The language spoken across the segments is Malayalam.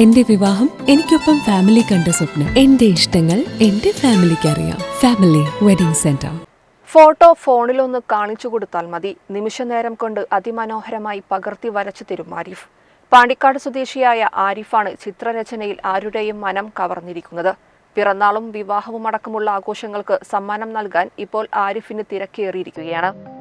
എന്റെ വിവാഹം എനിക്കൊപ്പം ഫാമിലി കണ്ട സ്വപ്നം. എന്റെ ഇഷ്ടങ്ങൾ എന്റെ ഫാമിലിക്ക് അറിയാം. ഫാമിലി വെഡിംഗ് സെന്റർ ഫോട്ടോ ഫോണിലൊന്ന് കാണിച്ചു കൊടുത്താൽ മതി. നിമിഷനേരം കൊണ്ട് അതിമനോഹരമായി പകർത്തി വരച്ചു തരും ആരിഫ്. പാണ്ടിക്കാട് സ്വദേശിയായ ആരിഫാണ് ചിത്രരചനയിൽ ആരുടെയും മനം കവർന്നിരിക്കുന്നത്. പിറന്നാളും വിവാഹവും അടക്കമുള്ള ആഘോഷങ്ങൾക്ക് സമ്മാനം നൽകാൻ ഇപ്പോൾ ആരിഫിന് തിരക്കേറിയിരിക്കുകയാണ്.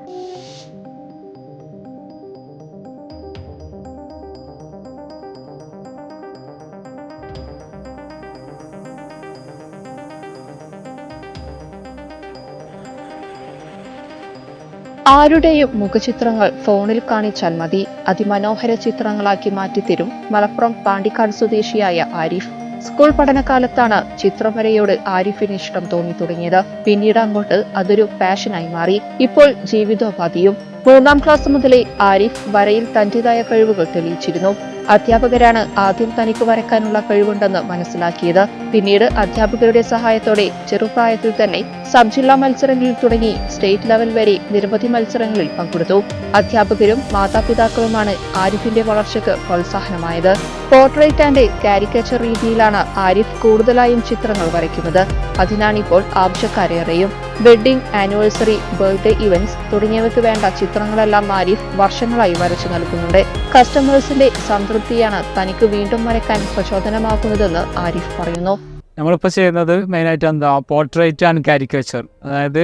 ആരുടെയും മുഖചിത്രങ്ങൾ ഫോണിൽ കാണിച്ചാൽ മതി. അതിമനോഹര ചിത്രങ്ങളാക്കി മാറ്റിത്തരും മലപ്പുറം പാണ്ടിക്കാട് സ്വദേശിയായ ആരിഫ്. സ്കൂൾ പഠനകാലത്താണ് ചിത്രവരയോട് ആരിഫിന് ഇഷ്ടം തോന്നി തുടങ്ങിയത്. പിന്നീട് അങ്ങോട്ട് അതൊരു പാഷനായി മാറി. ഇപ്പോൾ ജീവിതോപാധിയും. മൂന്നാം ക്ലാസ് മുതലേ ആരിഫ് വരയിൽ തന്റേതായ കഴിവുകൾ തെളിയിച്ചിരുന്നു. അധ്യാപകരാണ് ആദ്യം തനിക്ക് വരയ്ക്കാനുള്ള കഴിവുണ്ടെന്ന് മനസ്സിലാക്കിയത്. പിന്നീട് അധ്യാപകരുടെ സഹായത്തോടെ ചെറുപ്രായത്തിൽ തന്നെ സബ് ജില്ലാ മത്സരങ്ങളിൽ തുടങ്ങി സ്റ്റേറ്റ് ലെവൽ വരെ നിരവധി മത്സരങ്ങളിൽ പങ്കെടുത്തു. അധ്യാപകരും മാതാപിതാക്കളുമാണ് ആരിഫിന്റെ വളർച്ചയ്ക്ക് പ്രോത്സാഹനമായത്. പോർട്രേറ്റ് ആൻഡ് കാരിക്കേച്ചർ രീതിയിലാണ് ആരിഫ് കൂടുതലായും ചിത്രങ്ങൾ വരയ്ക്കുന്നത്. അതിനാണിപ്പോൾ ആവശ്യക്കാരേറെയും വെഡ്ഡിംഗ് ആനിവേഴ്സറി ബർത്ത്ഡേ ഇവന്റ്സ് തുടങ്ങിയവയ്ക്ക് വേണ്ട ചിത്രങ്ങളെല്ലാം ആരിഫ് വർഷങ്ങളായി വരച്ചു നൽകുന്നുണ്ട്. കസ്റ്റമേഴ്സിന്റെ സംതൃപ്തിയാണ് തനിക്ക് വീണ്ടും വരയ്ക്കാൻ പ്രചോദനമാക്കുന്നതെന്ന് ആരിഫ് പറയുന്നു. നമ്മളിപ്പോൾ ചെയ്യുന്നത് മെയിനായിട്ട് എന്താ? പോർട്രേറ്റ് ആൻഡ് കാരിക്കേച്ചർ അതായത്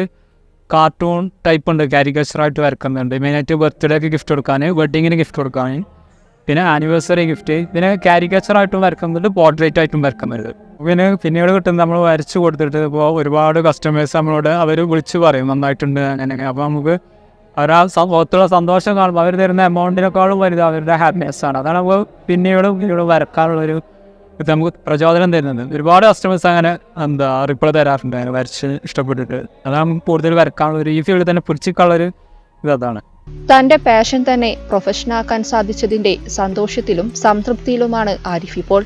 കാർട്ടൂൺ ടൈപ്പ് ഉണ്ട്. കാരിക്കേച്ചറായിട്ട് വരക്കുന്നുണ്ട്. മെയിനായിട്ട് ബർത്ത്ഡേക്ക് ഗിഫ്റ്റ് കൊടുക്കാൻ വെഡ്ഡിങ്ങിന് ഗിഫ്റ്റ് കൊടുക്കാൻ പിന്നെ ആനിവേഴ്സറി ഗിഫ്റ്റ് പിന്നെ കാരിക്കേച്ചറായിട്ടും വരക്കുന്നുണ്ട് പോർട്രേറ്റ് ആയിട്ടും വരക്കുന്നുണ്ട് പിന്നെ പിന്നീട് കിട്ടുന്ന നമ്മൾ വരച്ച് കൊടുത്തിട്ട് ഇപ്പോൾ ഒരുപാട് കസ്റ്റമേഴ്സ് നമ്മളോട് അവർ വിളിച്ച് പറയും നന്നായിട്ടുണ്ട് അങ്ങനെ അപ്പോൾ നമുക്ക് അവരാ മുഖത്തുള്ള സന്തോഷം കാണുമ്പോൾ അവർ തരുന്ന എമൗണ്ടിനേക്കാളും വലുത് അവരുടെ ഹാപ്പിനെസ് ആണ്. അതാണ് നമുക്ക് പിന്നീട് പിന്നീട് വരക്കാനുള്ളൊരു ഇത് നമുക്ക് പ്രചോദനം തരുന്നത്. ഒരുപാട് കസ്റ്റമേഴ്സ് അങ്ങനെ എന്താ റിപ്ലൈ തരാറുണ്ട് അങ്ങനെ വരച്ച് ഇഷ്ടപ്പെട്ടിട്ട്. അതാണ് കൂടുതൽ വരക്കാനുള്ളൊരു ഈ ഫീൽഡിൽ തന്നെ പിടിച്ചിട്ടുള്ളൊരു ഇത് അതാണ് തന്റെ പാഷൻ തന്നെ പ്രൊഫഷനാക്കാൻ സാധിച്ചതിന്റെ സന്തോഷത്തിലും സംതൃപ്തിയിലുമാണ് ആരിഫ് ഇപ്പോൾ.